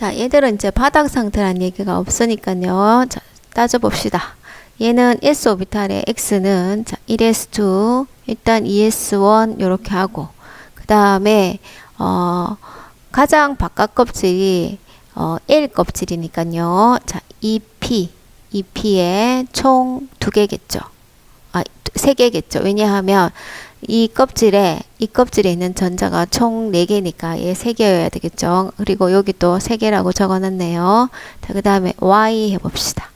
자, 얘들은 이제 바닥 상태란 얘기가 없으니까요. 자, 따져봅시다. 얘는 S 오비탈의 X는 자, 1S2, 일단 2S1 이렇게 하고 그 다음에 어, 가장 바깥 껍질이 어, L 껍질이니까요. 자, 2P, 2P에 총 두 개겠죠. 아, 세 개겠죠. 왜냐하면 이 껍질에 이 껍질에 있는 전자가 총 4개니까 얘 3개여야 되겠죠. 그리고 여기 또 3개라고 적어 놨네요. 자, 그 다음에 y 해 봅시다.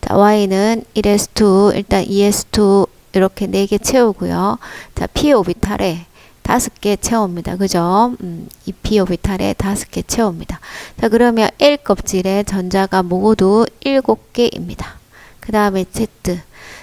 자, y는 1s2 일단 2s2 이렇게 4개 채우고요. 자, p 오비탈에 다섯 개 채웁니다. 그죠? 음, 이 p 오비탈에 다섯 개 채웁니다. 자, 그러면 L 껍질에 전자가 모두 7개입니다. 그 다음에 Z.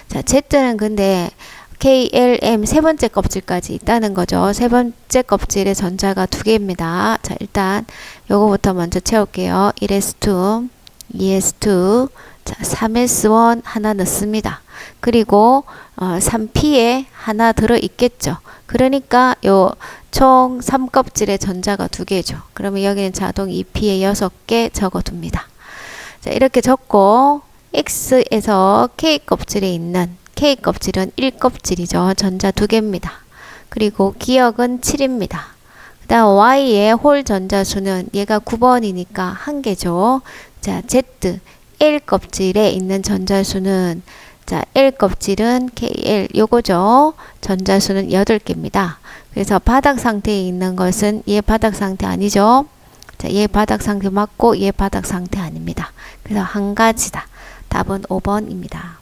자, Z는 근데 KLM 세 번째 껍질까지 있다는 거죠. 세 번째 껍질에 전자가 두 개입니다. 자, 일단 요거부터 먼저 채울게요. 1S2, 2S2, 자, 3S1 하나 넣습니다. 그리고 어, 3P에 하나 들어 있겠죠. 그러니까 요 총 3껍질의 전자가 두 개죠. 그러면 여기는 자동 2P에 6개 적어 둡니다. 자, 이렇게 적고 X에서 K 껍질에 있는 K 껍질은 1껍질이죠. 전자 두 개입니다. 그리고 기억은 7입니다. 그 다음 Y의 홀 전자 수는 얘가 9번이니까 한 개죠. 자, Z L 껍질에 있는 전자 수는 자, L 껍질은 KL 요거죠. 전자 수는 8개입니다. 그래서 바닥 상태에 있는 것은 얘 바닥 상태 아니죠. 자, 얘 바닥 상태 맞고 얘 바닥 상태 아닙니다. 그래서 한 가지다. 답은 5번입니다.